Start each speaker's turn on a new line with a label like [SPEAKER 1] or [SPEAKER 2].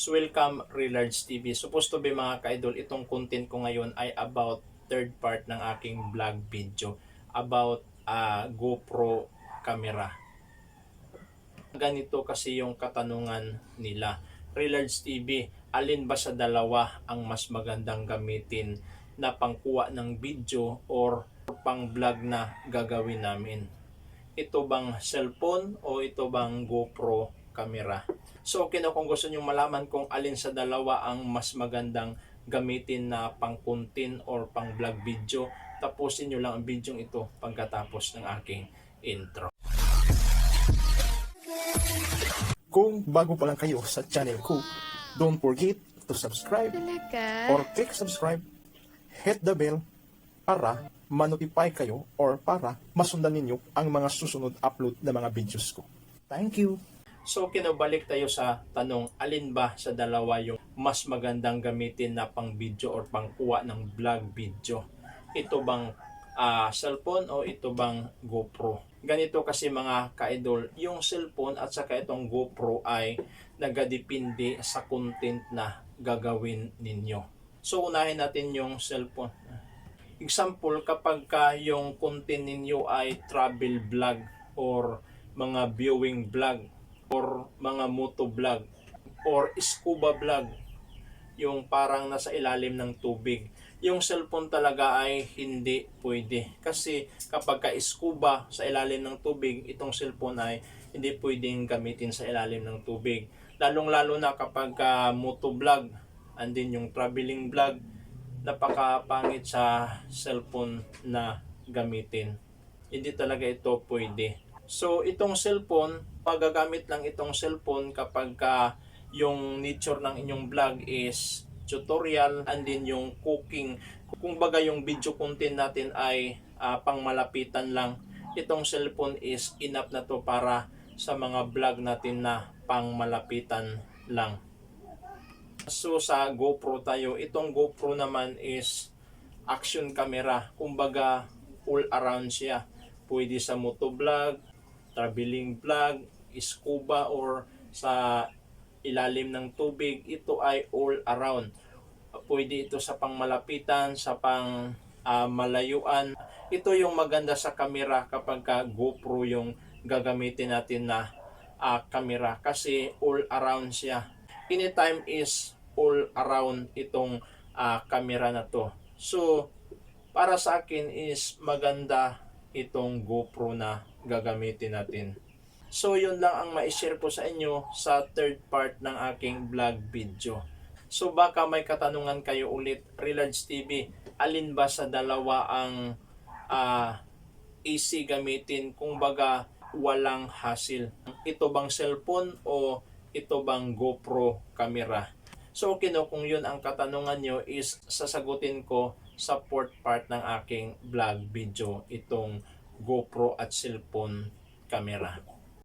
[SPEAKER 1] So welcome Relarge TV. Supposed to be mga ka-idol, itong content ko ngayon ay about third part ng aking vlog video about ah, GoPro camera. Ganito kasi yung katanungan nila. Relarge TV, alin ba sa dalawa ang mas magandang gamitin na pangkuha ng video or pang vlog na gagawin namin? Ito bang cellphone o ito bang GoPro camera? So okay na kung gusto nyo malaman kung alin sa dalawa ang mas magandang gamitin na pang content or pang vlog video, tapusin nyo lang ang video ito pagkatapos ng aking intro.
[SPEAKER 2] Kung bago pa lang kayo sa channel ko, don't forget to subscribe
[SPEAKER 3] Talaga?
[SPEAKER 2] or click subscribe, hit the bell para manotify kayo or para masundan ninyo ang mga susunod upload na mga videos ko. Thank you!
[SPEAKER 1] So kinabalik tayo sa tanong, alin ba sa dalawa yung mas magandang gamitin na pang video or pang kuha ng vlog video? Ito bang ah, cellphone o ito bang GoPro? Ganito kasi mga ka-idol, yung cellphone at saka itong GoPro ay nagadepende sa content na gagawin ninyo. So unahin natin yung cellphone. Example, kapag ka yung content ninyo ay travel vlog or mga viewing vlog or mga moto vlog or scuba vlog. Yung parang nasa ilalim ng tubig. Yung cellphone talaga ay hindi pwede. Kasi kapag ka scuba sa ilalim ng tubig itong cellphone ay hindi pwedeng gamitin sa ilalim ng tubig. Lalong lalo na kapag ka moto vlog and then yung traveling vlog napakapangit sa cellphone na gamitin. Hindi talaga ito pwede So itong cellphone, pagagamit lang itong cellphone kapag ka yung nature ng inyong vlog is tutorial and then yung cooking. Kung baga yung video content natin ay ah, pangmalapitan lang, itong cellphone is enough na to para sa mga vlog natin na pangmalapitan lang. So sa GoPro tayo, itong GoPro naman is action camera. Kumbaga all around siya. Pwede sa motovlog, traveling vlog, scuba or sa ilalim ng tubig, ito ay all around. Pwede ito sa pangmalapitan, sa pang ah, malayuan. Ito yung maganda sa kamera kapag ka GoPro yung gagamitin natin na ah, kamera kasi all around siya. Anytime is all around itong ah, kamera na to. So, para sa akin is maganda itong GoPro na gagamitin natin. So yun lang ang ma-share ko sa inyo sa third part ng aking vlog video. So baka may katanungan kayo ulit, Relarge TV, alin ba sa dalawa ang ah, easy gamitin kung baga walang hassle? Ito bang cellphone o ito bang GoPro camera? So okay no, kung yun ang katanungan nyo is sasagutin ko sa fourth part ng aking vlog video itong GoPro at cellphone camera.